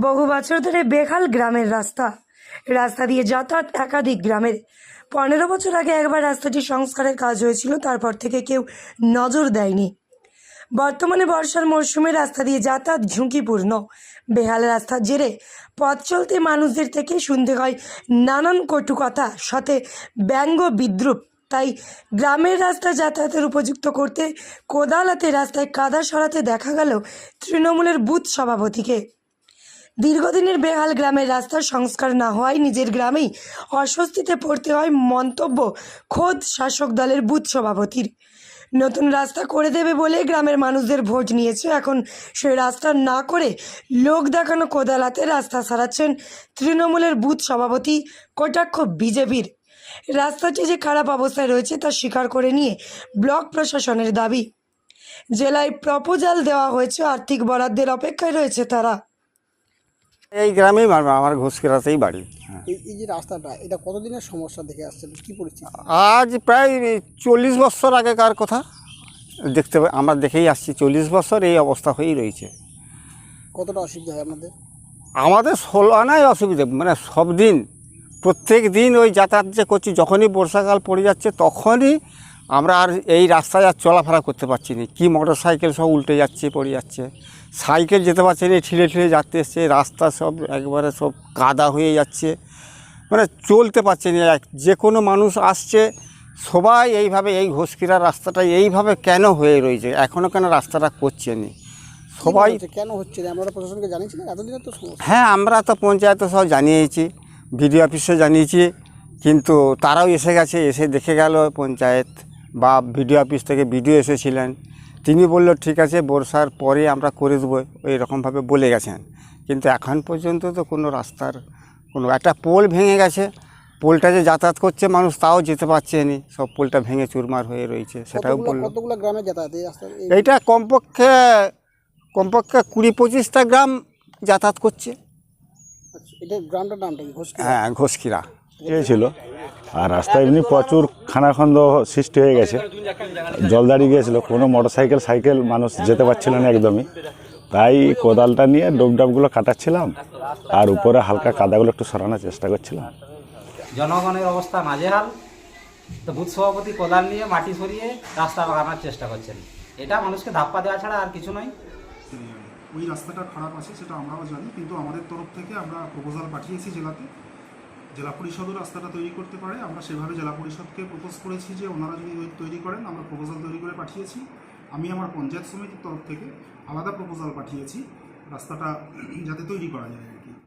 বহু বছর ধরে বেহাল গ্রামের রাস্তা। রাস্তা দিয়ে যাতায়াত একাধিক গ্রামের। পনেরো বছর আগে একবার রাস্তাটি সংস্কারের কাজ হয়েছিল, তারপর থেকে কেউ নজর দেয়নি। বর্তমানে বর্ষার মরশুমে রাস্তা দিয়ে যাতায়াত ঝুঁকিপূর্ণ। বেহাল রাস্তার জেরে পথ চলতে মানুষদের থেকে শুনতে হয় নানান কটু কথা, সাথে ব্যঙ্গ বিদ্রুপ। তাই গ্রামের রাস্তা যাতায়াতের উপযুক্ত করতে কোদালাতে রাস্তায় কাদা সরাতে দেখা গেল তৃণমূলের বুথ সভাপতিকে। দীর্ঘদিনের বেহাল গ্রামের রাস্তার সংস্কার না হওয়ায় নিজের গ্রামেই অস্বস্তিতে পড়তে হয় মন্তব্য খোদ শাসক দলের বুথ সভাপতির। নতুন রাস্তা করে দেবে বলে গ্রামের মানুষদের ভোট নিয়েছে। এখন সেই রাস্তা না করে লোক দেখানো কোদালাতে রাস্তা সারাচ্ছেন তৃণমূলের বুথ সভাপতি কটাক্ষ বিজেপির। রাস্তাটি যে খারাপ অবস্থায় রয়েছে তা স্বীকার করে নিয়ে ব্লক প্রশাসনের দাবি। জেলায় প্রপোজাল দেওয়া হয়েছে, আর্থিক বরাদ্দের অপেক্ষায় রয়েছে তারা। এই গ্রামেই আমার আমার ঘুষকেরাতেই বাড়ি হ্যাঁ। এই এই যে রাস্তাটা এটা কতদিনের সমস্যা দেখে আসছেন? কি পরিস্থিতি? আজ প্রায় চল্লিশ বছর আগেকার কথা। দেখতে পা- আমরা দেখেই আসছি চল্লিশ বছর এই অবস্থা হয়েই রয়েছে। কতটা অসুবিধা হয় আপনাদের আমাদের ষোলো আনাই অসুবিধা মানে সব দিন প্রত্যেক দিন ওই যাতায়াত যে করছি যখনই বর্ষাকাল পড়ে যাচ্ছে তখনই আমরা আর এই রাস্তায় আর চলাফেরা করতে পারছি না। কি মোটর সাইকেল সব উল্টে যাচ্ছে পড়ে যাচ্ছে। সাইকেল যেতে পারছে না ঠিলে ঠিলে যাতে এসছে রাস্তা সব একবারে সব কাদা হয়ে যাচ্ছে। মানে চলতে পারছে না। এক- যে কোনো মানুষ আসছে সবাই এইভাবে এই ঘোষকিরা রাস্তাটা এইভাবে কেন হয়ে রয়েছে? এখনও কেন রাস্তাটা করছে নি? সবাই কেন হচ্ছে না? আমরা প্রশাসনকে এতদিনের তো হ্যাঁ আমরা তো পঞ্চায়েতে সব জানিয়েছি বিডিও অফিসে জানিয়েছি কিন্তু তারাও এসে গেছে এসে দেখে গেল পঞ্চায়েত। বা বিডিও অফিস থেকে বিডিও এসেছিলেন তিনি বলল ঠিক আছে বর্ষার পরে আমরা করে দেবো। ওই রকমভাবে বলে গেছেন। কিন্তু এখন পর্যন্ত তো কোনো রাস্তার কোনো একটা পোল ভেঙে গেছে। পোলটা যে যাতায়াত করছে মানুষ তাও যেতে পারছে না। সব পোলটা ভেঙে চুরমার হয়ে রয়েছে সেটাও বলল। কতগুলো গ্রামে যাতায়াত এইটা কমপক্ষে কমপক্ষে কুড়ি পঁচিশটা গ্রাম যাতায়াত করছে। আচ্ছা, এটা গ্রামটার নামটা কি? ঘোষ হ্যাঁ ঘোষকিরা। ছিল। আর রাস্তায় এমনি প্রচুর খানাখন্দ সৃষ্টি হয়ে গেছে। জল দাঁড়িয়ে গিয়েছিল। কোনো মোটর সাইকেল সাইকেল মানুষ যেতে পারছিল না একদমই। তাই কোদালটা নিয়ে ডোবডাবগুলো কাটাচ্ছিলাম। আর উপরে হালকা কাদাগুলো একটু সরানোর চেষ্টা করছিলাম। জনগণের অবস্থা নাজেহাল। তো বুথ সভাপতি কোদাল নিয়ে মাটি সরিয়ে রাস্তা বাগানোর চেষ্টা করছেন। এটা মানুষকে ধাপ্পা দেওয়া ছাড়া আর কিছু নয়। ওই রাস্তাটা খারাপ আছে সেটা আমরাও জানি। কিন্তু আমাদের তরফ থেকে আমরা প্রপোজাল পাঠিয়েছি জেলাতে। জেলা পরিষদও রাস্তাটা তৈরি করতে পারে। আমরা সেভাবে জেলা পরিষদকে প্রপোজ করেছি যে ওনারা যদি তৈরি করেন, আমরা প্রপোজাল তৈরি করে পাঠিয়েছি। আমি আমার পঞ্চায়েত সমিতির তরফ থেকে আলাদা প্রপোজাল পাঠিয়েছি। রাস্তাটা যাতে তৈরি করা যায়।